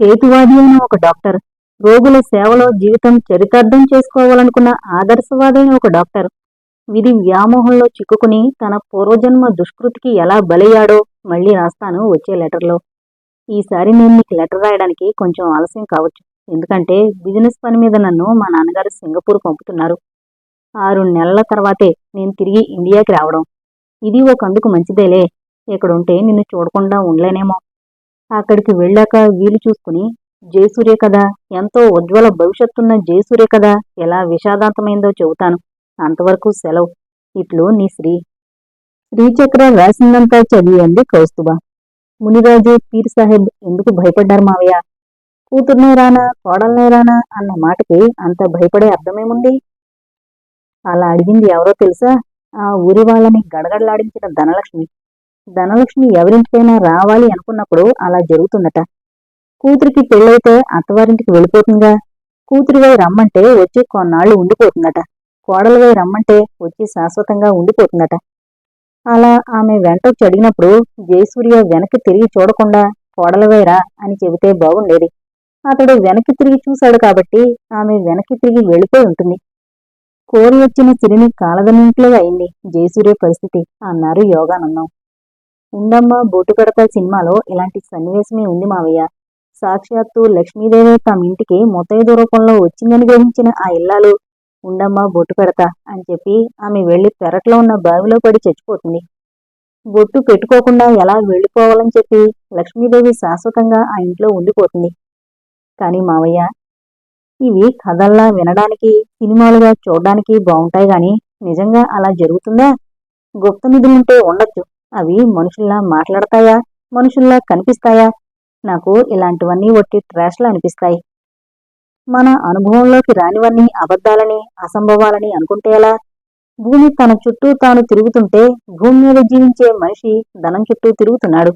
హేతువాది అయిన ఒక డాక్టర్. రోగుల సేవలో జీవితం చరితార్థం చేసుకోవాలనుకున్న ఆదర్శవాదైన ఒక డాక్టర్. విధి వ్యామోహంలో చిక్కుకుని తన పూర్వజన్మ దుష్కృతికి ఎలా బలయ్యాడో మళ్ళీ రాస్తాను వచ్చే లెటర్లో. ఈసారి నేను నీకు లెటర్ రాయడానికి కొంచెం ఆలస్యం కావచ్చు. ఎందుకంటే బిజినెస్ పని మీద నన్ను మా నాన్నగారు సింగపూర్ పంపుతున్నారు. ఆరు నెలల తర్వాతే నేను తిరిగి ఇండియాకి రావడం. ఇది ఒక అందుకు మంచిదేలే. ఇక్కడ ఉంటే నిన్ను చూడకుండా ఉండలేనేమో. అక్కడికి వెళ్ళాక వీలు చూసుకుని జయసూర్య కదా ఎంతో ఉజ్వల భవిష్యత్తున్న జయసూర్య కదా ఎలా విషాదాంతమైందో చెబుతాను. అంతవరకు సెలవు. ఇట్లు నీ శ్రీ. శ్రీచక్ర రాసిందంతా చదివింది కౌస్తుభ. మునిరాజు పీర్ సాహెబ్ ఎందుకు భయపడ్డారు మావయ్య? కూతుర్నే రానా కోడల్నే రానా అన్న మాటకి అంత భయపడే అర్థమేముంది? అలా అడిగింది ఎవరో తెలుసా? ఆ ఊరి వాళ్ళని గడగడలాడించిన ధనలక్ష్మి. ధనలక్ష్మి ఎవరింటికైనా రావాలి అనుకున్నప్పుడు అలా జరుగుతుందట. కూతురికి పెళ్ళైతే అత్తవారింటికి వెళ్ళిపోతుందిగా. కూతురివై రమ్మంటే వచ్చి కొన్నాళ్ళు ఉండిపోతుందట. కోడలివై రమ్మంటే వచ్చి శాశ్వతంగా ఉండిపోతుందట. అలా ఆమె వెంటొచ్చి అడిగినప్పుడు జయసూర్య వెనక్కి తిరిగి చూడకుండా కోడలవైరా అని చెబితే బాగుండేది. అతడు వెనక్కి తిరిగి చూశాడు కాబట్టి ఆమె వెనక్కి తిరిగి వెళ్ళిపోయి ఉంటుంది. కోరి వచ్చిన సిరిని కాలదనింట్లో అయింది జయసూర్య పరిస్థితి అన్నారు యోగానందం. ఉండమ్మ బొట్టు పెడతా సినిమాలో ఇలాంటి సన్నివేశమే ఉంది మావయ్య. సాక్షాత్తు లక్ష్మీదేవి తమ ఇంటికి మొత్తైదు రూపంలో వచ్చిందని గ్రహించిన ఆ ఇల్లాలు ఉండమ్మ బొట్టు పెడతా అని చెప్పి ఆమె వెళ్ళి పెరట్లో ఉన్న బావిలో పడి చచ్చిపోతుంది. బొట్టు పెట్టుకోకుండా ఎలా వెళ్ళిపోవాలని చెప్పి లక్ష్మీదేవి శాశ్వతంగా ఆ ఇంట్లో ఉండిపోతుంది. కానీ మావయ్య ఇవి కథల్లా వినడానికి సినిమాలుగా చూడడానికి బాగుంటాయి గాని నిజంగా అలా జరుగుతుందా? గుప్త నిధులుంటే ఉండొచ్చు. అవి మనుషుల్లా మాట్లాడతాయా? మనుషుల్లా కనిపిస్తాయా? నాకు ఇలాంటివన్నీ ఒట్టి ట్రాష్లా అనిపిస్తాయి. మన అనుభవంలోకి రానివన్నీ అబద్ధాలని అసంభవాలని అనుకుంటే ఎలా? భూమి తన చుట్టూ తాను తిరుగుతుంటే భూమి మీద జీవించే మనిషి ధనం చుట్టూ తిరుగుతున్నాడు.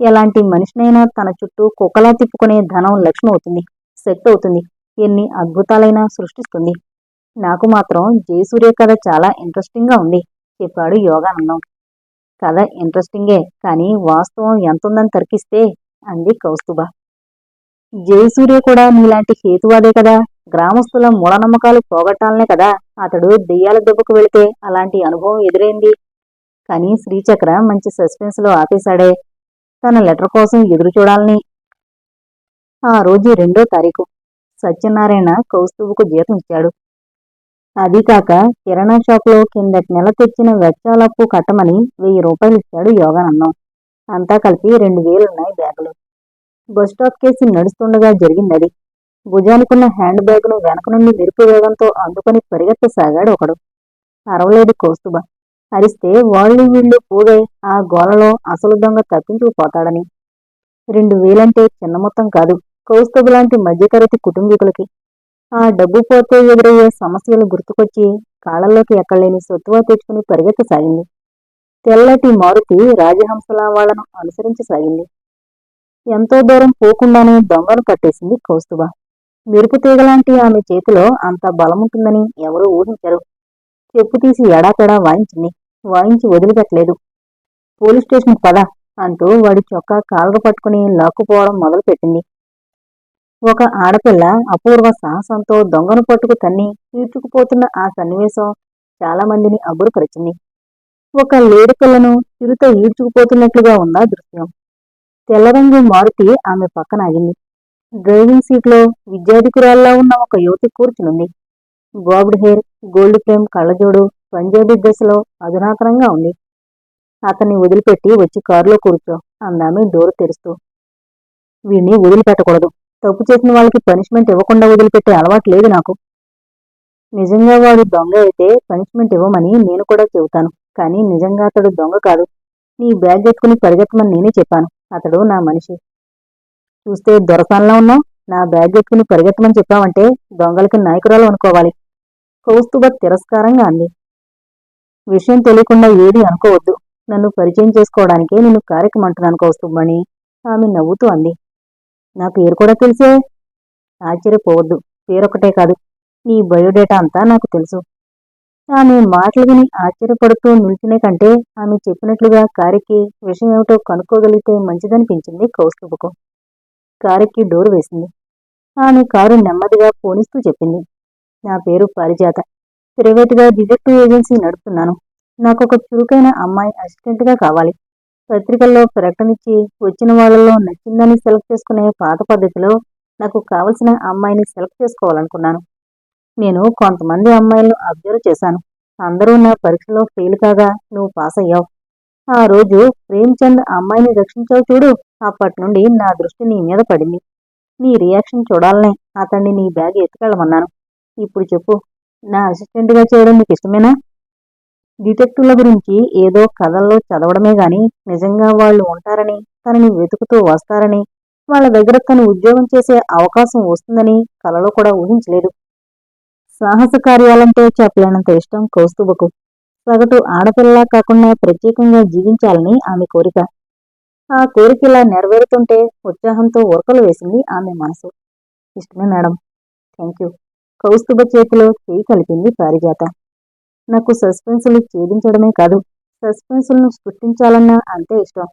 ఎలాంటి మనిషినైనా తన చుట్టూ కుక్కలా తిప్పుకునే ధనం లక్ష్మి అవుతుంది శక్తి అవుతుంది ఎన్ని అద్భుతాలైనా సృష్టిస్తుంది. నాకు మాత్రం జయసూర్య కథ చాలా ఇంట్రెస్టింగ్గా ఉంది చెప్పాడు యోగానందం. కథ ఇంట్రెస్టింగే కానీ వాస్తవం ఎంతుందని తర్కిస్తే అంది కౌస్తుభ. జయసూర్య కూడా నీలాంటి హేతువాదే కదా. గ్రామస్తుల మూఢనమ్మకాలు పోగొట్టాలనే కదా. అతడు దెయ్యాల దెబ్బకు వెళితే అలాంటి అనుభవం ఎదురైంది. కానీ శ్రీచక్ర మంచి సస్పెన్స్లో ఆపేశాడే. తన లెటర్ కోసం ఎదురు చూడాలని. ఆ రోజు రెండో తారీఖు. సత్యనారాయణ కౌస్తుభకు జీతం ఇచ్చాడు. అది కాక కిరాణా షాప్లో కిందటి నెల తెచ్చిన వెచ్చాలప్పు కట్టమని వెయ్యి రూపాయలు ఇచ్చాడు యోగానందం. అంతా కలిపి రెండు వేలున్నాయి బ్యాగులు. బస్ స్టాప్ కేసి నడుస్తుండగా జరిగిందది. భుజానికున్న హ్యాండ్ బ్యాగ్ను వెనక నుండి మెరుపు వేగంతో అందుకొని పరిగెత్తసాగాడు ఒకడు. అరవలేదు కౌస్తుభ అరిస్తే వాళ్ళు వీళ్ళు పోగే ఆ గోలలో అసలు దొంగ తప్పించుకుపోతాడని. రెండు వేలంటే చిన్న మొత్తం కాదు. కౌస్తుభ లాంటి మధ్యతరగతి కుటుంబీకులకి ఆ డబ్బు పోతే ఎదురయ్యే సమస్యలు గుర్తుకొచ్చి కాళ్ళల్లోకి ఎక్కలేని సొత్తువా తెచ్చుకుని పరిగెత్తసాగింది. తెల్లటి మారుతి రాజహంసలా వాళ్ళను అనుసరించసాగింది. ఎంతో దూరం పోకుండానే దొంగను కట్టేసింది కౌస్తుభ. మెరుపు తీగలాంటి ఆమె చేతిలో అంత బలముంటుందని ఎవరూ ఊహించరు. చెప్పు తీసి ఎడాపెడా వాయించింది. వాయించి వదిలిపెట్టలేదు. పోలీస్ స్టేషన్ పద అంటూ వాడి చొక్కా కాలుగ పట్టుకుని లాక్కుపోవడం మొదలుపెట్టింది. ఒక ఆడపిల్ల అపూర్వ సాహసంతో దొంగను పట్టుకు తన్ని ఈడ్చుకుపోతున్న ఆ సన్నివేశం చాలా మందిని అబ్బురపరిచింది. ఒక లేడి చిరుత ఈడ్చుకుపోతున్నట్లుగా ఉన్న దృశ్యం. తెల్లరంగు మారుతి ఆమె పక్కన ఆగింది. డ్రైవింగ్ సీట్లో విద్యాధికురాల్లా ఉన్న ఒక యువతి కూర్చునుంది. బాబ్డ్ హెయిర్ గోల్డ్ ఫ్రేమ్ కళ్ళజోడు పంజాబీ దశలో అధునాతనంగా ఉంది. అతన్ని వదిలిపెట్టి వచ్చి కారులో కూర్చో అందామె డోరు తెరుస్తూ. వీణ్ణి వదిలిపెట్టకూడదు. తప్పు చేసిన వాళ్ళకి పనిష్మెంట్ ఇవ్వకుండా వదిలిపెట్టే అలవాటు లేదు నాకు. నిజంగా వాడు దొంగ అయితే పనిష్మెంట్ ఇవ్వమని నేను కూడా చెబుతాను. కానీ నిజంగా అతడు దొంగ కాదు. నీ బ్యాగ్ ఎత్తుకుని పరిగెత్తమని నేనే చెప్పాను. అతడు నా మనిషి. చూస్తే దొరసాన్లా ఉన్నావు? నా బ్యాగ్ ఎత్తుకుని పరిగెత్తమని చెప్పావంటే దొంగలకి నాయకురాలు అనుకోవాలి. కౌస్తుభ తిరస్కారంగా అంది. విషయం తెలియకుండా ఏది అనుకోవద్దు. నన్ను పరిచయం చేసుకోవడానికే నిన్ను కార్యక్రమంటున్నాను కౌస్తుభని ఆమె నవ్వుతూ అంది. నా పేరు కూడా తెలుసే? ఆశ్చర్యపోవద్దు. పేరొకటే కాదు. నీ బయోడేటా అంతా నాకు తెలుసు. ఆమె మాటలు విని ఆశ్చర్యపడుతూ నిల్చునే కంటే ఆమె చెప్పినట్లుగా కారికి విషయం ఏమిటో కనుక్కోగలిగితే మంచిదనిపించింది కౌస్తుభకు. కారికి డోర్ వేసింది. ఆమె కారు నెమ్మదిగా పోనిస్తూ చెప్పింది. నా పేరు పారిజాత. ప్రైవేటుగా డిటెక్టివ్ ఏజెన్సీ నడుపుతున్నాను. నాకు ఒక చురుకైన అమ్మాయి అసిస్టెంట్గా కావాలి. పత్రికల్లో ప్రకటనిచ్చి వచ్చిన వాళ్ళలో నచ్చిందని సెలెక్ట్ చేసుకునే పాత పద్ధతిలో నాకు కావలసిన అమ్మాయిని సెలెక్ట్ చేసుకోవాలనుకున్నాను. నేను కొంతమంది అమ్మాయిలను అబ్జర్వ్ చేశాను. అందరూ నా పరీక్షలో ఫెయిల్ కాగా నువ్వు పాస్ అయ్యావు. ఆ రోజు ప్రేమ్చంద్ అమ్మాయిని రక్షించావు చూడు అప్పటి నుండి నా దృష్టి నీ మీద పడింది. నీ రియాక్షన్ చూడాలనే అతన్ని నీ బ్యాగ్ ఎత్తుకెళ్ళమన్నాను. ఇప్పుడు చెప్పు నా అసిస్టెంట్గా చేయడం నీకు ఇష్టమేనా? డిటెక్టివ్ల గురించి ఏదో కథల్లో చదవడమే గాని నిజంగా వాళ్ళు ఉంటారని తనని వెతుకుతూ వస్తారని వాళ్ళ దగ్గర తను ఉద్యోగం చేసే అవకాశం వస్తుందని కలలో కూడా ఊహించలేదు. సాహస కార్యాలంటే చెప్పలేనంత ఇష్టం కౌస్తుభకు సగటు ఆడపిల్లలా కాకుండా ప్రత్యేకంగా జీవించాలని ఆమె కోరిక. ఆ కోరిక ఇలా నెరవేరుతుంటే ఉత్సాహంతో ఉరకలు వేసింది ఆమె మనసు. ఇష్టమే మేడం. థ్యాంక్ యూ కౌస్తుభ చేతిలో చేయి కలిపింది పారిజాత. నాకు సస్పెన్సులు ఛేదించడమే కాదు సస్పెన్సులను సృష్టించాలన్నా అంతే ఇష్టం.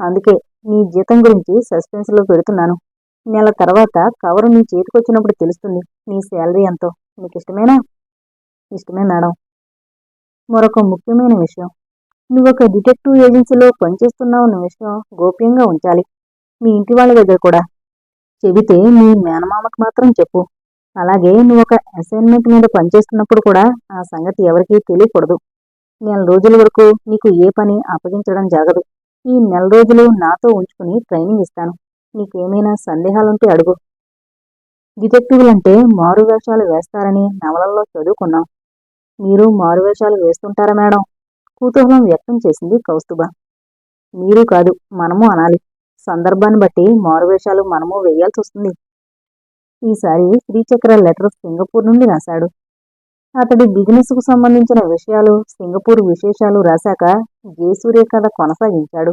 అందుకే నీ జీతం గురించి సస్పెన్స్లో పెడుతున్నాను. నెల తర్వాత కవరు నీ చేతికొచ్చినప్పుడు తెలుస్తుంది నీ శాలరీ ఎంతో. నీకు ఇష్టమేనా ఇష్టమే మేడం. మరొక ముఖ్యమైన విషయం. నువ్వు ఒక డిటెక్టివ్ ఏజెన్సీలో పనిచేస్తున్నావన్న విషయం గోప్యంగా ఉంచాలి. మీ ఇంటి వాళ్ళ దగ్గర కూడా. చెబితే మీ మేనమామకు మాత్రం చెప్పు. అలాగే నువ్వు ఒక అసైన్మెంట్ మీద పనిచేస్తున్నప్పుడు కూడా ఆ సంగతి ఎవరికీ తెలియకూడదు. నెల రోజుల వరకు నీకు ఏ పని అప్పగించడం జరగదు. ఈ నెల రోజులు నాతో ఉంచుకుని ట్రైనింగ్ ఇస్తాను. నీకేమైనా సందేహాలుంటే అడుగు. డిటెక్టివ్లంటే మారు వేషాలు వేస్తారని నవలల్లో చదువుకున్నాం. మీరు మారు వేషాలు వేస్తుంటారా మేడం? కుతూహలం వ్యక్తం చేసింది కౌస్తుభ. మీరు కాదు మనము అనాలి. సందర్భాన్ని బట్టి మారువేషాలు మనము వేయాల్సి వస్తుంది ఈసారి శ్రీచక్ర లెటర్ సింగపూర్ నుండి రాశాడు. అతడి బిజినెస్కు సంబంధించిన విషయాలు సింగపూర్ విశేషాలు రాశాక జయసూర్య కథ కొనసాగించాడు.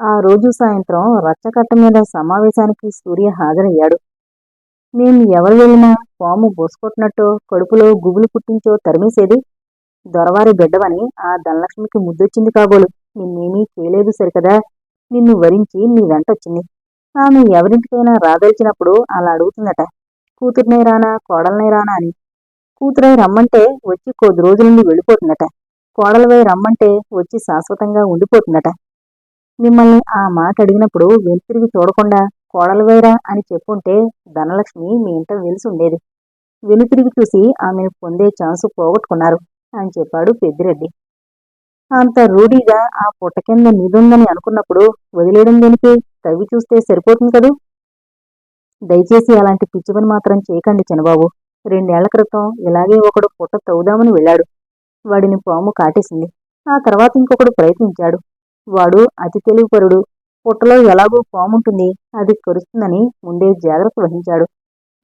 ఆ రోజు సాయంత్రం రచ్చకట్ట మీద సమావేశానికి సూర్య హాజరయ్యాడు. మేము ఎవరు వెళ్ళినా పాము బోసుకొట్టినట్టో కడుపులో గుబులు పుట్టించో తరిమేసేది దొరవారి బిడ్డవని ఆ ధనలక్ష్మికి ముద్దొచ్చింది కాబోలు. నిన్నేమీ చేయలేదు సరికదా. నిన్ను వరించి నీ వెంటొచ్చింది. ఆమె ఎవరింటికైనా రాదలిచినప్పుడు అలా అడుగుతుందట. కూతుర్నే రానా కోడలనే రానా అని. కూతురై రమ్మంటే వచ్చి కొద్ది రోజుల నుండి వెళ్ళిపోతుందట. కోడలవై రమ్మంటే వచ్చి శాశ్వతంగా ఉండిపోతుందట. మిమ్మల్ని ఆ మాట అడిగినప్పుడు వెనుతిరిగి చూడకుండా కోడలవైరా అని చెప్పుంటే ధనలక్ష్మి మీ ఇంట వెలిసి ఉండేది. వెనుతిరిగి చూసి ఆమెను పొందే ఛాన్సు పోగొట్టుకున్నారు అని చెప్పాడు పెద్దిరెడ్డి. అంత రూఢీగా ఆ పుట్ట కింద నిధుందని అనుకున్నప్పుడు వదిలేయడం దేనికి? తవ్వి చూస్తే సరిపోతుంది కదూ? దయచేసి అలాంటి పిచ్చి పని మాత్రం చేయకండి చిన్నబాబు. రెండేళ్ళ క్రితం ఇలాగే ఒకడు పుట్ట తవ్వుదామని వెళ్ళాడు. వాడిని పాము కాటేసింది. ఆ తర్వాత ఇంకొకడు ప్రయత్నించాడు. వాడు అతి తెలివిపరుడు పుట్టలో ఎలాగో పాముంటుంది. అది కరుస్తుందని ముందే జాగ్రత్త వహించాడు.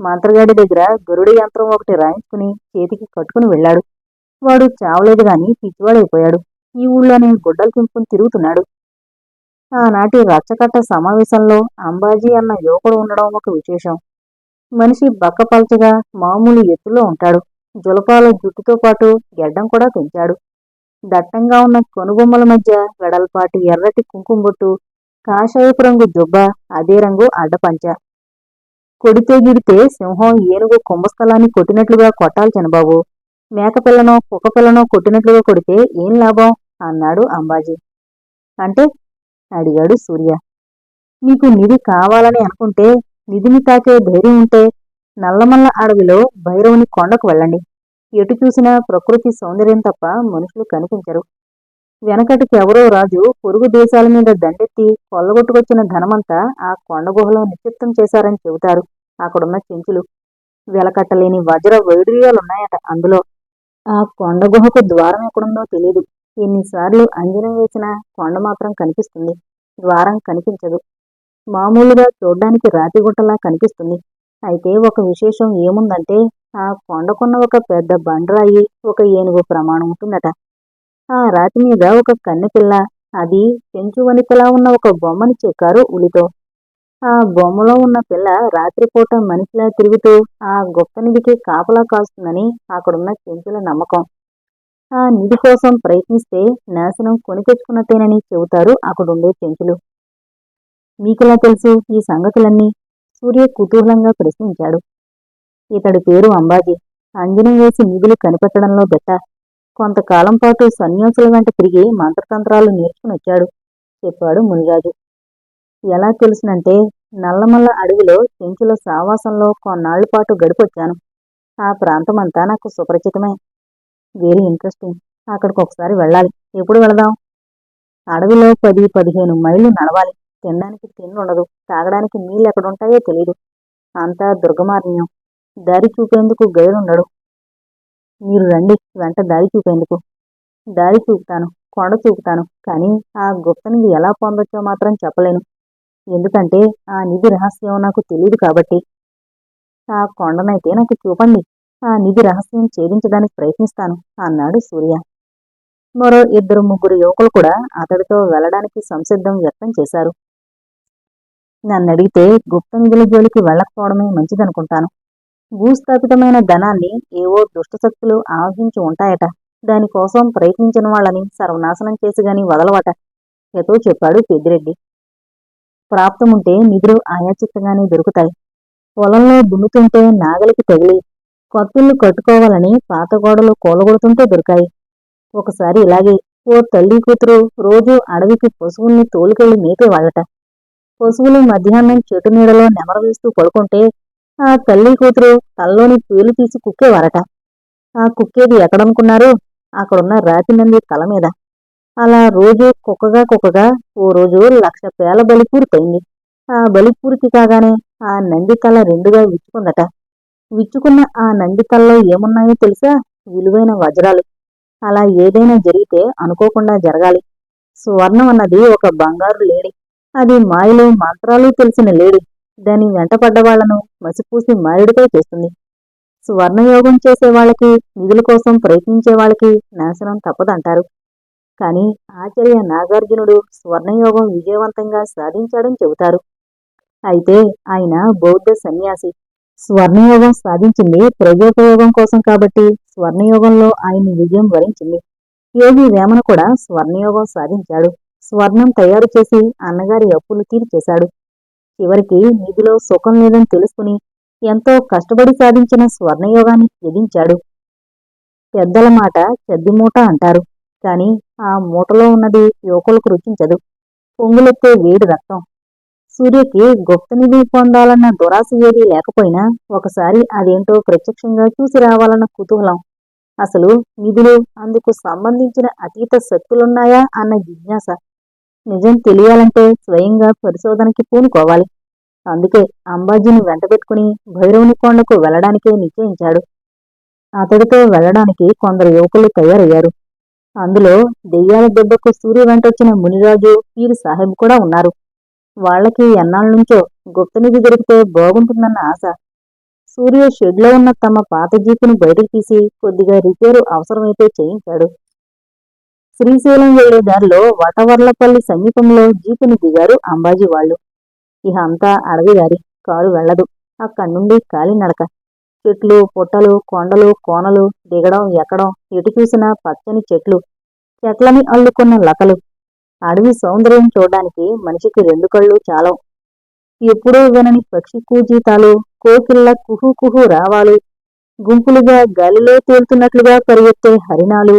మంత్రగాడి దగ్గర గరుడ యంత్రం ఒకటి రాయించుకుని చేతికి కట్టుకుని వెళ్ళాడు. వాడు చావలేదు గాని పిచ్చివాడైపోయాడు. ఈ ఊళ్ళోనే గుడ్డలు తింపుకుని తిరుగుతున్నాడు. ఆనాటి రచ్చకట్ట సమావేశంలో అంబాజీ అన్న యువకుడు ఉండడం ఒక విశేషం. మనిషి బక్కపల్చగా మామూలు ఎత్తులో ఉంటాడు. జులపాల జుట్టుతో పాటు గెడ్డం కూడా పెంచాడు. దట్టంగా ఉన్న కొనుబొమ్మల మధ్య వెడల్పాటి ఎర్రటి కుంకుమబొట్టు కాషాయపు రంగు జుబ్బ అదే రంగు అడ్డపంచ. కొడితే గిడితే సింహం ఏనుగు కుంభస్థలాన్ని కొట్టినట్లుగా కొట్టాలి చిన్నబాబు. మేకపిల్లనో కుక్కపిల్లనో కొట్టినట్లుగా కొడితే ఏం లాభం? అన్నాడు అంబాజీ. అంటే అడిగాడు సూర్య. మీకు నిధి కావాలని అనుకుంటే నిధిని తాకే ధైర్యం ఉంటే నల్లమల్ల అడవిలో భైరవుని కొండకు వెళ్ళండి. ఎటు చూసినా ప్రకృతి సౌందర్యం తప్ప మనుషులు కనిపించరు. వెనకటికి ఎవరో రాజు పొరుగు దేశాల మీద దండెత్తి కొల్లగొట్టుకొచ్చిన ధనమంతా ఆ కొండ గుహలో నిక్షిప్తం చేశారని చెబుతారు అక్కడున్న చెంచులు. వెలకట్టలేని వజ్ర వైడూర్యాలున్నాయట అందులో. ఆ కొండ గుహకు ద్వారం ఎక్కడుందో తెలియదు ఎన్నిసార్లు అంజనం వేసినా కొండ మాత్రం కనిపిస్తుంది. ద్వారం కనిపించదు. మామూలుగా చూడ్డానికి రాతిగుట్టలా కనిపిస్తుంది. అయితే ఒక విశేషం ఏముందంటే ఆ కొండకున్న ఒక పెద్ద బండరాయి ఒక ఏనుగు ప్రమాణం ఉంటుందట. ఆ రాతి మీద ఒక కన్నెపిల్ల అది పెంచు వనితలా ఉన్న ఒక బొమ్మని చెక్కారు ఉలితో. ఆ బొమ్మలో ఉన్న పిల్ల రాత్రిపూట మనిషిలా తిరుగుతూ ఆ గొప్ప నిధికి కాపలా కాస్తుందని అక్కడున్న చెంచుల నమ్మకం. ఆ నిధి కోసం ప్రయత్నిస్తే నాశనం కొని తెచ్చుకున్నట్టేనని చెబుతారు అక్కడుండే చెంచులు మీకెలా తెలుసు ఈ సంగతులన్నీ? సూర్య కుతూహలంగా ప్రశ్నించాడు. ఇతడి పేరు అంబాజీ. అంజనం వేసి నిధులు కనిపెట్టడంలో బెట్ట. కొంతకాలం పాటు సన్యాసుల వెంట తిరిగి మంత్రతంత్రాలు నేర్చుకుని వచ్చాడు చెప్పాడు మునిరాజు. ఎలా తెలుసునంటే నల్లమల్ల అడవిలో చెంచుల సావాసంలో కొన్నాళ్ళ పాటు గడిపొచ్చాను. ఆ ప్రాంతమంతా నాకు సుపరిచితమే. వెరీ ఇంట్రెస్టింగ్ అక్కడికి ఒకసారి వెళ్ళాలి. ఎప్పుడు వెళదాం? అడవిలో పది పదిహేను మైళ్ళు నడవాలి. తినడానికి తిండి ఉండదు. తాగడానికి నీళ్ళు ఎక్కడుంటాయో తెలియదు అంతా దుర్గమారణ్యం. దారి చూపేందుకు గైడ్ ఉండడు మీరు రండి. వెంట దారి చూపేందుకు. దారి చూపుతాను. కొండ చూపుతాను. కానీ ఆ గుప్త నిధి ఎలా పొందొచ్చో మాత్రం చెప్పలేను. ఎందుకంటే ఆ నిధి రహస్యం నాకు తెలియదు కాబట్టి. ఆ కొండనైతే నాకు చూపండి. ఆ నిధి రహస్యం ఛేదించడానికి ప్రయత్నిస్తాను అన్నాడు సూర్య. మరో ఇద్దరు ముగ్గురు యువకులు కూడా అతడితో వెళ్ళడానికి సంసిద్ధం వ్యక్తం చేశారు. నన్నడిగితే గుప్తంగుల జోలికి వెళ్ళకపోవడమే మంచిదనుకుంటాను. భూస్థాపితమైన ధనాన్ని ఏవో దుష్టశక్తులు ఆవహించి ఉంటాయట. దానికోసం ప్రయత్నించిన వాళ్ళని సర్వనాశనం చేసి గాని వదలవట. ఎతో చెప్పాడు పెద్దిరెడ్డి. ప్రాప్తముంటే నిధులు ఆయాచిత్తంగానే దొరుకుతాయి. పొలంలో దున్నుతుంటే నాగలికి తగిలి కొత్తిళ్ళు కట్టుకోవాలని పాత గోడలు కూలగొడుతుంటే దొరికాయి. ఒకసారి ఇలాగే ఓ తల్లి కూతురు రోజు అడవికి పశువుల్ని తోలుకెళ్ళి మేపేవాళ్ళట. పశువులు మధ్యాహ్నం చెట్టు నీడలో నెమరవేస్తూ పడుకుంటే ఆ తల్లి కూతురు తల్లోని పేలు తీసి కుక్కేవారట. ఆ కుక్కేది ఎక్కడనుకున్నారు అక్కడున్న రాతి నంది తల మీద. అలా రోజు కుక్కగా కుక్కగా ఓ రోజు లక్ష పేల బలి పూర్తయింది ఆ బలి పూర్తి కాగానే ఆ నంది తల రెండుగా విచ్చుకుందట. విచ్చుకున్న ఆ నంది తలలో ఏమున్నాయో తెలుసా? విలువైన వజ్రాలు. అలా ఏదైనా జరిగితే అనుకోకుండా జరగాలి. సువర్ణం అన్నది ఒక బంగారు లేడి. అది మాయలు మంత్రాలు తెలిసిన లేడి. దాని వెంటపడ్డ వాళ్ళను మసిపూసి మాయుడిపై చేస్తుంది. సువర్ణయోగం చేసే వాళ్ళకి నిధుల కోసం ప్రయత్నించే వాళ్ళకి నాశనం తప్పదంటారు. కానీ ఆచార్య నాగార్జునుడు స్వర్ణయోగం విజయవంతంగా సాధించాడని చెబుతారు. అయితే ఆయన బౌద్ధ సన్యాసి. స్వర్ణయోగం సాధించింది ప్రజోపయోగం కోసం కాబట్టి స్వర్ణయోగంలో ఆయన్ని విజయం వరించింది. యోగి వేమన కూడా స్వర్ణయోగం సాధించాడు. స్వర్ణం తయారు చేసి అన్నగారి అప్పులు తీర్చేశాడు చివరికి నిధిలో సుఖం లేదని తెలుసుకుని ఎంతో కష్టపడి సాధించిన స్వర్ణయోగాన్ని త్యజించాడు. పెద్దల మాట చెద్దిమూట అంటారు. కాని ఆ మూటలో ఉన్నది యువకులకు రుచించదు. పొంగులెత్తే వేడి రక్తం. సూర్యకి గుప్త నిధి పొందాలన్న దురాశ ఏదీ లేకపోయినా ఒకసారి అదేంటో ప్రత్యక్షంగా చూసి రావాలన్న కుతూహలం. అసలు నిధులు అందుకు సంబంధించిన అతీత శక్తులున్నాయా అన్న జిజ్ఞాస. నిజం తెలియాలంటే స్వయంగా పరిశోధనకి పూనుకోవాలి. అందుకే అంబాజీని వెంటబెట్టుకుని భైరవుని కొండకు వెళ్ళడానికే నిశ్చయించాడు. అతడితో వెళ్ళడానికి కొందరు యువకులు తయారయ్యారు. అందులో దెయ్యాల దెబ్బకు సూర్య వెంటొచ్చిన మునిరాజు పీరు సాహెబ్ కూడా ఉన్నారు. వాళ్ళకి ఎన్నాళ్ళ నుంచో గుప్తనిధి దొరికితే బాగుంటుందన్న ఆశ. సూర్య షెడ్లో ఉన్న తమ పాత జీపును బయటకు తీసి కొద్దిగా రిపేరు అవసరమైతే చేయించాడు. శ్రీశైలం వెళ్ళే దారిలో వటవర్లపల్లి సమీపంలో జీపుని దిగారు అంబాజీ వాళ్ళు. ఇహ అంతా అడవి దారి కారు వెళ్ళదు. అక్కడి నుండి కాలినడక చెట్లు పుట్టలు కొండలు కోనలు దిగడం ఎక్కడం ఎటు చూసినా పచ్చని చెట్లు. చెట్లని అల్లుకున్న లతలు అడవి సౌందర్యం చూడడానికి మనిషికి రెండు కళ్ళు చాలవు ఎప్పుడూ వినని పక్షి కూజీతాలు కోకిళ్ళ కుహు కుహు రావాలు గుంపులుగా గాలిలో తేలుతున్నట్లుగా పరిగెత్తే హరిణాలు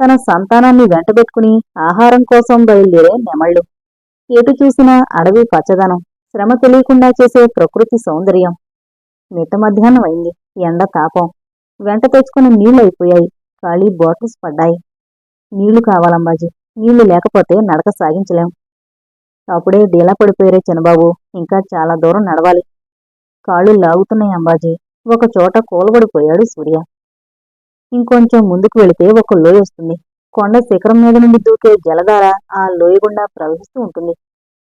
తన సంతానాన్ని వెంటబెట్టుకుని ఆహారం కోసం బయలుదేరే నెమళ్ళు. ఎటు చూసినా అడవి పచ్చదనం శ్రమ తెలియకుండా చేసే ప్రకృతి సౌందర్యం. మిట్ట మధ్యాహ్నం అయింది ఎండ తాపం. వెంట తెచ్చుకుని నీళ్ళు అయిపోయాయి ఖాళీ బాటిల్స్ పడ్డాయి. నీళ్ళు కావాలంబాజీ. నీళ్ళు లేకపోతే నడక సాగించలేం. అప్పుడే డీలా పడిపోయారే చిన్నబాబు. ఇంకా చాలా దూరం నడవాలి. కాళ్ళు లాగుతున్నాయి అంబాజీ. ఒక చోట కూలబడిపోయాడు సూర్య. ఇంకొంచెం ముందుకు వెళితే ఒక లోయ వస్తుంది. కొండ శిఖరం మీద నుండి దూకే జలధార ఆ లోయ గుండా ప్రవహిస్తూ ఉంటుంది.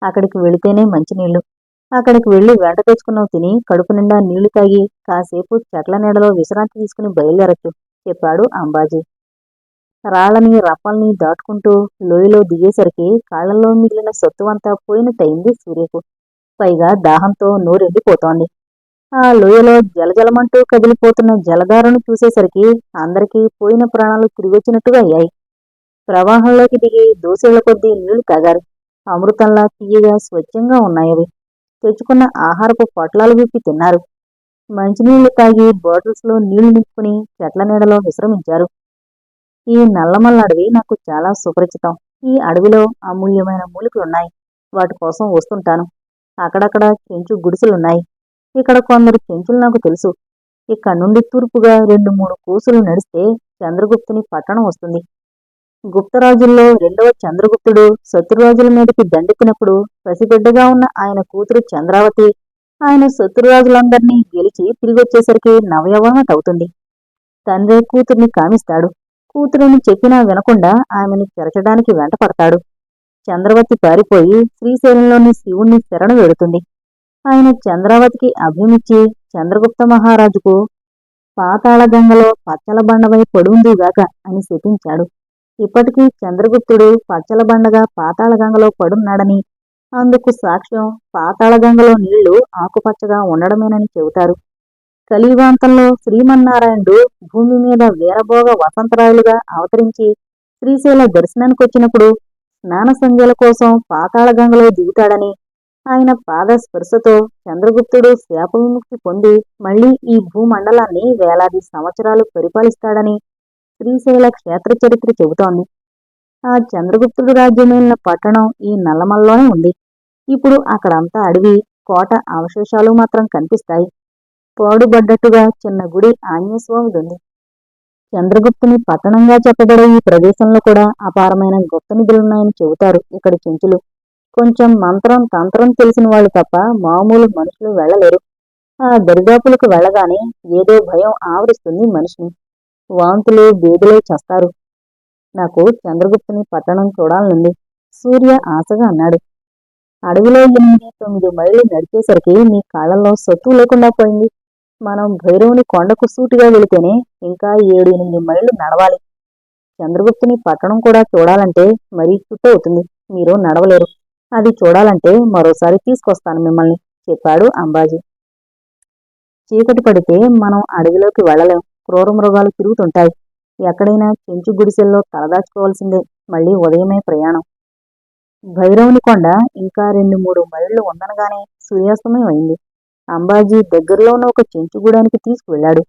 అక్కడికి వెళితేనే మంచినీళ్ళు అక్కడికి వెళ్ళి వెంట తెచ్చుకున్నావు తిని కడుపు నిండా నీళ్ళు తాగి కాసేపు చెట్ల నీడలో విశ్రాంతి తీసుకుని బయలుదేరచ్చు చెప్పాడు అంబాజీ. రాళ్ళని రప్పల్ని దాటుకుంటూ లోయలో దిగేసరికి కాళ్ళలో మిగిలిన సొత్తువంతా పోయినట్టయింది సూర్యకు. పైగా దాహంతో నోరెండిపోతోంది. ఆ లోయలో జలజలమంటూ కదిలిపోతున్న జలధారను చూసేసరికి అందరికీ పోయిన ప్రాణాలు తిరిగొచ్చినట్టుగా అయ్యాయి. ప్రవాహంలోకి దిగి దోసేళ్ళ కొద్దీ నీళ్ళు తాగారు. అమృతంలా తీయగా స్వచ్ఛంగా ఉన్నాయవి. తెచ్చుకున్న ఆహారపు పొట్లాలు విప్పి తిన్నారు. మంచినీళ్ళు తాగి బాటిల్స్లో నీళ్ళు నింపుకుని చెట్ల నీడలో విశ్రమించారు. ఈ నల్లమల్ల అడవి నాకు చాలా సుపరిచితం. ఈ అడవిలో అమూల్యమైన మూలికలున్నాయి వాటి కోసం వస్తుంటాను. అక్కడక్కడ చెంచు గుడిసెలున్నాయి. ఇక్కడ కొందరు చెంచులు నాకు తెలుసు. ఇక్కడ నుండి తూర్పుగా రెండు మూడు కూసులు నడిస్తే చంద్రగుప్తుని పట్టణం వస్తుంది. గుప్తరాజుల్లో రెండవ చంద్రగుప్తుడు శత్రురాజుల మీదకి దండెత్తినప్పుడు పసిబిడ్డగా ఉన్న ఆయన కూతురు చంద్రావతి ఆయన శత్రురాజులందరినీ గెలిచి తిరిగి వచ్చేసరికి అవుతుంది. తండ్రి కూతుర్ని కామిస్తాడు. కూతురుని చెప్పినా వినకుండా ఆమెను చెరచడానికి వెంట పడతాడు చంద్రవతి పారిపోయి శ్రీశైలంలోని శివుణ్ణి శరణు వేడుతుంది. ఆయన చంద్రావతికి అభ్యమిచ్చి చంద్రగుప్త మహారాజుకు పాతాళ గంగలో పచ్చల బండవై పడుందుగాక అని శపించాడు. ఇప్పటికీ చంద్రగుప్తుడు పచ్చల బండగా పాతాళ గంగలో పడున్నాడని అందుకు సాక్ష్యం పాతాళ గంగలో నీళ్ళు ఆకుపచ్చగా ఉండడమేనని చెబుతారు. కలియుగాంతంలో శ్రీమన్నారాయణుడు భూమి మీద వీరభోగ వసంతరాయులుగా అవతరించి శ్రీశైల దర్శనానికి వచ్చినప్పుడు స్నాన సంధ్యల కోసం పాతాళ గంగలో దిగుతాడని ఆయన పాద స్పర్శతో చంద్రగుప్తుడు శాపవిముక్తి పొంది మళ్ళీ ఈ భూమండలాన్ని వేలాది సంవత్సరాలు పరిపాలిస్తాడని శ్రీశైల క్షేత్ర చరిత్ర చెబుతోంది. ఆ చంద్రగుప్తుడు రాజ్యమేలిన పట్టణం ఈ నల్లమల్లోనే ఉంది. ఇప్పుడు అక్కడంతా అడవి కోట అవశేషాలు మాత్రం కనిపిస్తాయి. పాడుబడ్డట్టుగా చిన్న గుడి ఆంజనేయస్వామిది ఉంది చంద్రగుప్తుని పట్టణంగా చెప్పబడే ఈ ప్రదేశంలో కూడా అపారమైన గుప్త నిధులున్నాయని చెబుతారు ఇక్కడి చెంచులు. కొంచెం మంత్రం తంత్రం తెలిసిన వాళ్ళు తప్ప మామూలు మనుషులు వెళ్ళలేరు. ఆ దరిదాపులకు వెళ్ళగానే ఏదో భయం ఆవరిస్తుంది మనిషిని. వాంతులు బేదులై చస్తారు. నాకు చంద్రగుప్తుని పట్టణం చూడాలనుంది. సూర్య ఆశగా అన్నాడు. అడవిలో ఎనిమిది తొమ్మిది మైళ్ళు నడిచేసరికి మీ కాళ్ళల్లో సత్తు లేకుండా పోయింది. మనం భైరవుని కొండకు సూటిగా వెళితేనే ఇంకా ఏడు ఎనిమిది మైళ్ళు నడవాలి. చంద్రగుప్తుని పట్టణం కూడా చూడాలంటే మరీ చుట్టూ అవుతుంది. మీరు నడవలేరు. అది చూడాలంటే మరోసారి తీసుకొస్తాను మిమ్మల్ని చెప్పాడు అంబాజీ. చీకటి పడితే మనం అడవిలోకి వెళ్ళలేం. క్రూర మృగాలు తిరుగుతుంటాయి. ఎక్కడైనా చెంచు గుడిసెల్లో తలదాచుకోవాల్సిందే మళ్ళీ ఉదయమే ప్రయాణం. భైరవుని కొండ ఇంకా రెండు మూడు మైళ్ళు ఉందనగానే సూర్యాస్తమయం అయింది. అంబాజీ దగ్గరలో ఉన్న ఒక చెంచుగూడానికి తీసుకువెళ్ళాడు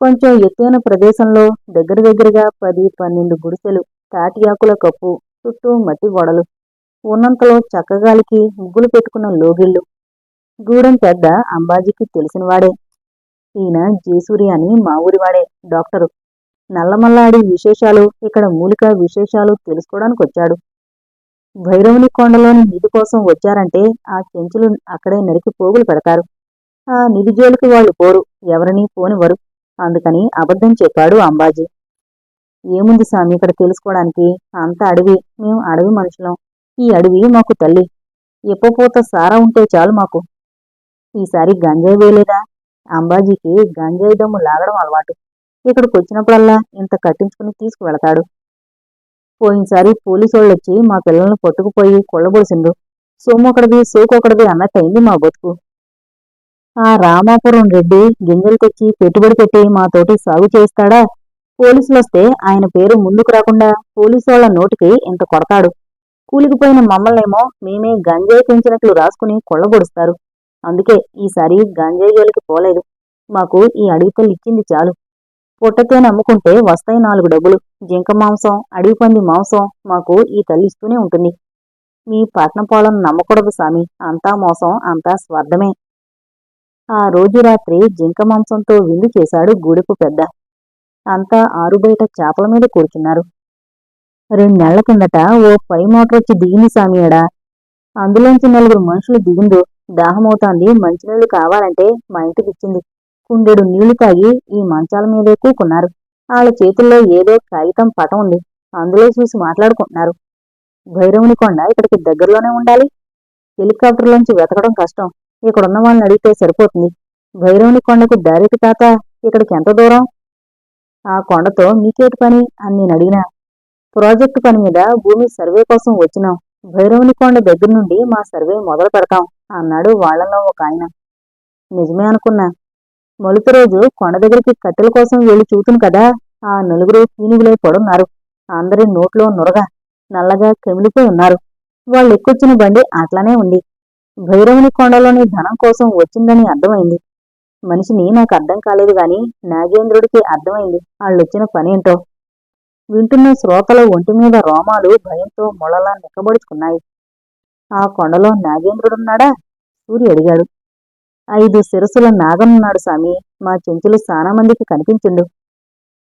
కొంచెం ఎత్తైన ప్రదేశంలో దగ్గర దగ్గరగా పది పన్నెండు గుడిసెలు తాటి ఆకుల కప్పు చుట్టూ మట్టి గొడలు ఉన్నంతలో చక్కగాలికి ముగ్గులు పెట్టుకున్న లోగిళ్ళు. గూడెం పెద్ద అంబాజీకి తెలిసినవాడే. ఈయన జేసూరి అని మా ఊరివాడే డాక్టరు. నల్లమల్లాడి విశేషాలు ఇక్కడ మూలిక విశేషాలు తెలుసుకోవడానికి వచ్చాడు. భైరవుని కొండలోని నీటి కోసం వచ్చారంటే ఆ చెంచులు అక్కడే నరికి పోగులు పెడతారు. ఆ నిధిజోలికి వాళ్ళు పోరు. ఎవరిని పోనివరు అందుకని అబద్ధం చెప్పాడు అంబాజీ. ఏముంది స్వామి ఇక్కడ తెలుసుకోవడానికి? అంత అడవి. మేము అడవి మనుషులం. ఈ అడవి మాకు తల్లి. ఎప్పపోత సారా ఉంటే చాలు మాకు. ఈసారి గంజాయి వేయలేదా? అంబాజీకి గంజాయి దమ్ము లాగడం అలవాటు. ఇక్కడికి వచ్చినప్పుడల్లా ఇంత కట్టించుకుని తీసుకువెళతాడు. పోయినసారి పోలీసోళ్ళు వచ్చి మా పిల్లల్ని పట్టుకుపోయి కొల్లబొడిసిండ్రు సొమ్మొకటిది సోకొకటిది అన్నట్టయింది మా బతుకు. ఆ రామాపురం రెడ్డి గింజలు తెచ్చి పెట్టుబడి పెట్టి మాతోటి సాగు చేస్తాడా? పోలీసులొస్తే ఆయన పేరు ముందుకు రాకుండా పోలీసోళ్ళ నోటికి ఇంత కొడతాడు. కూలికిపోయిన మమ్మల్నేమో మేమే గంజాయి పెంచినట్లు రాసుకుని కొల్లబొడుస్తారు అందుకే ఈసారి గంజాయి జోలికి పోలేదు. మాకు ఈ అడవి తల్లి ఇచ్చింది చాలు. పొట్టతే నమ్ముకుంటే వస్తాయి నాలుగు డబ్బులు. జింక మాంసం అడవి పంది మాంసం మాకు ఈ తల్లి ఇస్తూనే ఉంటుంది. మీ పట్నం పొలం నమ్మకూడదు సామి. అంతా మోసం అంతా స్వార్థమే. ఆ రోజు రాత్రి జింక మాంసంతో విందు చేశాడు గూడెపు పెద్ద. అంతా ఆరుబయట చేపల మీద కూర్చున్నారు. రెండేళ్ళ కిందట ఓ పై మోటార్ వచ్చి దిగింది సామియాడా. అందులోంచి నలుగురు మనుషులు దిగిందో దాహమవుతాంది మంచినీళ్ళు కావాలంటే మా ఇంటికి ఇచ్చింది కుండెడు నీళ్ళు తాగి ఈ మంచాల మీదే కూకున్నారు. వాళ్ళ చేతుల్లో ఏదో కాగితం పటం ఉంది. అందులో చూసి మాట్లాడుకుంటున్నారు. భైరవుని కొండ ఇక్కడికి దగ్గరలోనే ఉండాలి. హెలికాప్టర్లోంచి వెతకడం కష్టం. ఇక్కడున్న వాళ్ళని అడిగితే సరిపోతుంది. భైరవుని కొండకు డైరెక్ట్ తాత ఇక్కడికి ఎంత దూరం? ఆ కొండతో మీకేటి పని? అని నేను అడిగినా. ప్రాజెక్టు పని మీద భూమి సర్వే కోసం వచ్చినాం. భైరవుని కొండ దగ్గర నుండి మా సర్వే మొదలు పెడతాం అన్నాడు వాళ్ళలో ఒక ఆయన. నిజమే అనుకున్నా. మొలుపు రోజు కొండ దగ్గరికి కట్టెల కోసం వెళ్ళి చూతును కదా ఆ నలుగురు పీనుగులై పడున్నారు. అందరి నోట్లో నురగ నల్లగా కమిలిపోయి ఉన్నారు. వాళ్ళు ఎక్కొచ్చిన బండి అట్లానే ఉంది. భైరవుని కొండలోని ధనం కోసం వచ్చిందని అర్థమైంది. మనిషిని నాకు అర్థం కాలేదు గాని నాగేంద్రుడికి అర్థమైంది. వాళ్ళొచ్చిన పనేంటో? వింటున్న శ్రోతల ఒంటి మీద రోమాలు భయంతో మొలలా నిక్కబడుచుకున్నాయి. ఆ కొండలో నాగేంద్రుడున్నాడా? సూర్య అడిగాడు. ఐదు శిరసుల నాగనున్నాడు సామి. మా చెంచులు సానామందికి కనిపించిండు.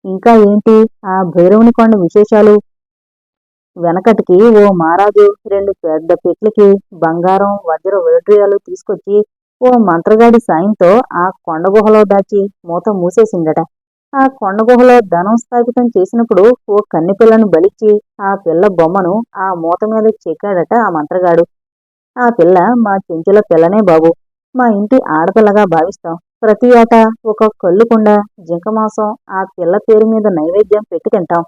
ఇంకా ఏంటి? ఆ భైరవుని కొండ విశేషాలు? వెనకటికి ఓ మహారాజు రెండు పెద్ద పెట్లకి బంగారం వజ్ర వైడ్రియాలు తీసుకొచ్చి ఓ మంత్రగాడి సాయంతో ఆ కొండ గుహలో దాచి మూత మూసేసిందట. ఆ కొండ గుహలో ధనం స్థాపితం చేసినప్పుడు ఓ కన్నెపిల్లను బలిచ్చి ఆ పిల్ల బొమ్మను ఆ మూత మీద చెక్కాడట ఆ మంత్రగాడు. ఆ పిల్ల మా చెంచుల పిల్లనే బాబు మా ఇంటి ఆడపిల్లగా భావిస్తాం. ప్రతి ఏటా ఒక కళ్ళుకుండ జింక మాంసం ఆ పిల్ల పేరు మీద నైవేద్యం పెట్టి తింటాం.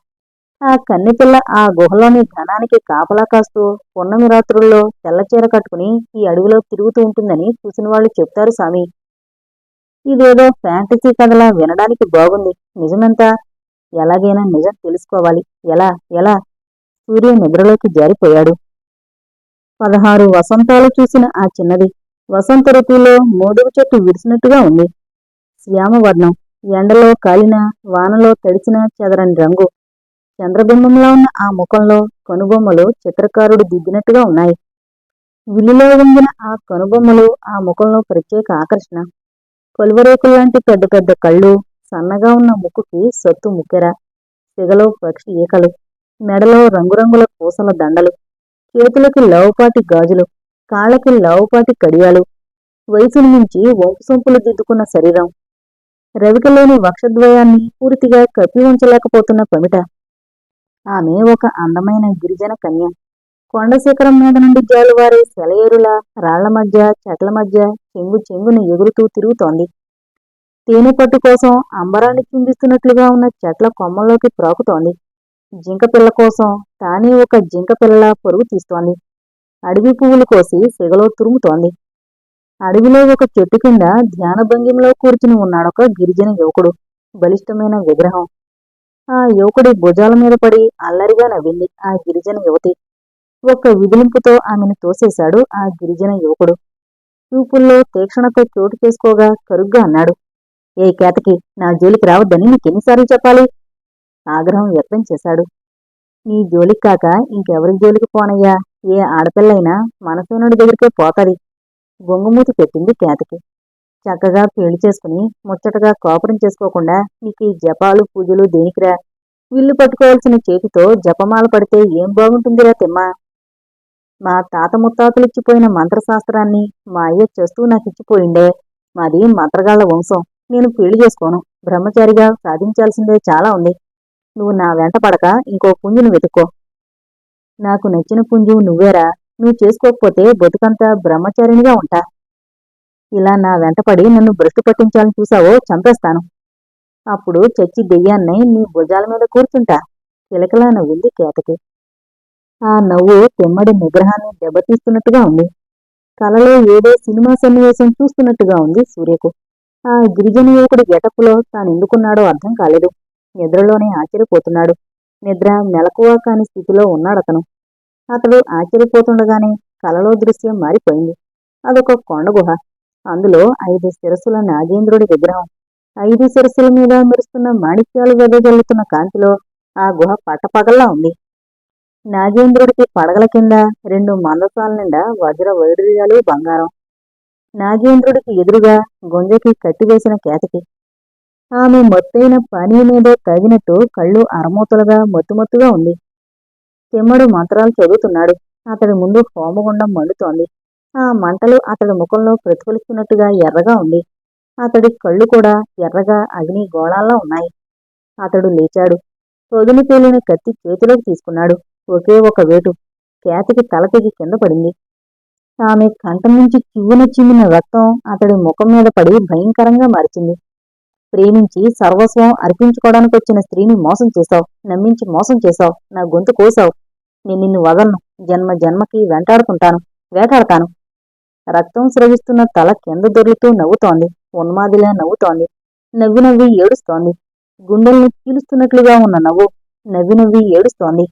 ఆ కన్నెపిల్ల ఆ గుహలోని ధనానికి కాపలా కాస్తూ పున్నమి రాత్రుల్లో తెల్లచీర కట్టుకుని ఈ అడవిలో తిరుగుతూ ఉంటుందని చూసిన వాళ్ళు చెప్తారు స్వామి. ఇదేదో ఫ్యాంటసీ కథలా వినడానికి బాగుంది. నిజమంతా ఎలాగైనా నిజం తెలుసుకోవాలి. ఎలా ఎలా? సూర్య నిద్రలోకి జారిపోయాడు. పదహారు వసంతాలు చూసిన ఆ చిన్నది వసంత ఋతువులో మోదుగు చెట్టు విరిసినట్టుగా ఉంది. శ్యామవర్ణం ఎండలో కాలిన వానలో తడిచిన చెదరని రంగు. చంద్రబింబంలో ఉన్న ఆ ముఖంలో కనుబొమ్మలు చిత్రకారుడు దిద్దినట్టుగా ఉన్నాయి. విల్లులో వంగిన ఆ కనుబొమ్మలు ఆ ముఖంలో ప్రత్యేక ఆకర్షణ. కొలువరేకుల్లాంటి పెద్ద పెద్ద కళ్ళు సన్నగా ఉన్న ముక్కుకి సొత్తు ముక్కెర సిగలో పక్షి ఈకలు మెడలో రంగురంగుల పూసల దండలు చేతులకి లావుపాటి గాజులు కాళ్ళకి లావుపాటి కడియాలు వయసును మించి వంపు సొంపులు దిద్దుకున్న శరీరం. రవికలేని వక్షద్వయాన్ని పూర్తిగా కప్పి ఉంచలేకపోతున్న పమిట. ఆమె ఒక అందమైన గిరిజన కన్య. కొండ శిఖరం మీద నుండి జాలువారే సెలయేరుల రాళ్ళ మధ్య చెట్ల మధ్య చెంగు చెంగుని ఎగురుతూ తిరుగుతోంది. తేనె పట్టు కోసం అంబరాన్ని చిందిస్తున్నట్లుగా ఉన్న చెట్ల కొమ్మల్లోకి ప్రాకుతోంది జింక పిల్ల కోసం తానే ఒక జింక పిల్లలా పొరుగు తీస్తోంది. అడవి పువ్వులు కోసి సిగలో తురుముతోంది. అడవిలో ఒక చెట్టు కింద ధ్యాన భంగిమలో కూర్చుని ఉన్నాడొక గిరిజన యువకుడు. బలిష్టమైన విగ్రహం. ఆ యువకుడి భుజాల మీద పడి అల్లరిగా నవ్వింది ఆ గిరిజన యువతి. ఒక్క విదిలింపుతో ఆమెను తోసేశాడు ఆ గిరిజన యువకుడు. చూపుల్లో తీక్షణత చోటు చేసుకోగా కరుగ్గా అన్నాడు. ఏ కేతకి నా జోలికి రావద్దని నీకెన్నిసార్లు చెప్పాలి? ఆగ్రహం వ్యక్తం చేశాడు. నీ జోలికి కాక ఇంకెవరి జోలికి పోనయ్యా? ఏ ఆడపిల్లైనా మనసునుడి దగ్గరికే పోతది. గొంగుమూతి పెట్టింది కేతకి. చక్కగా పెళ్ళి చేసుకుని ముచ్చటగా కాపురం చేసుకోకుండా నీకు ఈ జపాలు పూజలు దేనికిరా? విల్లు పట్టుకోవాల్సిన చేతితో జపమాల పడితే ఏం బాగుంటుందిరా తిమ్మా? మా తాత ముత్తాతలిచ్చిపోయిన మంత్రశాస్త్రాన్ని మా అయ్య చేస్తూ నాకు ఇచ్చిపోయిండే మాది మంత్రగాళ్ళ వంశం. నేను పెళ్ళి చేసుకోను. బ్రహ్మచారిగా సాధించాల్సిందే చాలా ఉంది. నువ్వు నా వెంట పడక ఇంకో పుంజును వెతుక్కో. నాకు నచ్చిన పుంజు నువ్వేరా. నువ్వు చేసుకోకపోతే బతుకంతా బ్రహ్మచారినిగా ఉంటా. ఇలా నా వెంటపడి నన్ను భ్రష్టు పట్టించాలని చూసావో చంపేస్తాను. అప్పుడు చచ్చి దెయ్యాన్ని నీ భుజాల మీద కూర్చుంటా. కిలకలా నవ్వింది కేతకి. ఆ నవ్వు తెమ్మడి నిగ్రహాన్ని దెబ్బతీస్తున్నట్టుగా ఉంది. కలలో ఏదో సినిమా సన్నివేశం చూస్తున్నట్టుగా ఉంది సూర్యకు. ఆ గిరిజన యువకుడి గెటప్పులో తాను ఎందుకున్నాడో అర్థం కాలేదు. నిద్రలోనే ఆశ్చర్యపోతున్నాడు. నిద్ర మెలకువ కాని స్థితిలో ఉన్నాడతను. అతడు ఆశ్చర్యపోతుండగానే కలలో దృశ్యం మారిపోయింది. అదొక కొండ గుహ అందులో ఐదు శిరస్సుల నాగేంద్రుడి విగ్రహం ఐదు శిరస్సుల మీద మెరుస్తున్న మాణిక్యాలు వెదజల్లుతున్న కాంతిలో ఆ గుహ పట్టపగల్లా ఉంది. నాగేంద్రుడికి పడగల కింద రెండు మందసాల నిండా వజ్ర వైడూర్యాలు బంగారం. నాగేంద్రుడికి ఎదురుగా గుంజకి కట్టివేసిన కేతకి. ఆమె మొత్తైన పని మీద తగినట్టు కళ్ళు అరమూతలుగా మత్తుమత్తుగా ఉంది. తిమ్మడు మంత్రాలు చదువుతున్నాడు. అతడి ముందు హోమగుండం మండుతోంది. ఆ మంటలు అతడి ముఖంలో ప్రతిఫలిస్తున్నట్టుగా ఎర్రగా ఉంది. అతడి కళ్ళు కూడా ఎర్రగా అగ్ని గోళాల్లో ఉన్నాయి. అతడు లేచాడు. పొదిని పేలిన కత్తి చేతిలోకి తీసుకున్నాడు. ఒకే ఒక వేటు. కేతకి తల తెగి కింద పడింది. ఆమె కంఠం నుంచి చివ్వున చిమ్మిన రక్తం అతడి ముఖం మీద పడి భయంకరంగా మార్చింది. ప్రేమించి సర్వస్వం అర్పించుకోవడానికి వచ్చిన స్త్రీని మోసం చేశావు. నమ్మించి మోసం చేశావు. నా గొంతు కోసావు. నేను నిన్ను వదలను. జన్మ జన్మకి వెంటాడుకుంటాను. వేటాడతాను. రక్తం స్రవిస్తున్న తల కింద దొర్లుతూ నవ్వుతోంది. ఉన్మాదిలా నవ్వుతోంది. నవ్వి నవ్వి ఏడుస్తోంది. గుండెల్ని పీలుస్తున్నట్లుగా ఉన్న నవ్వు నవ్వి నవ్వి ఏడుస్తోంది.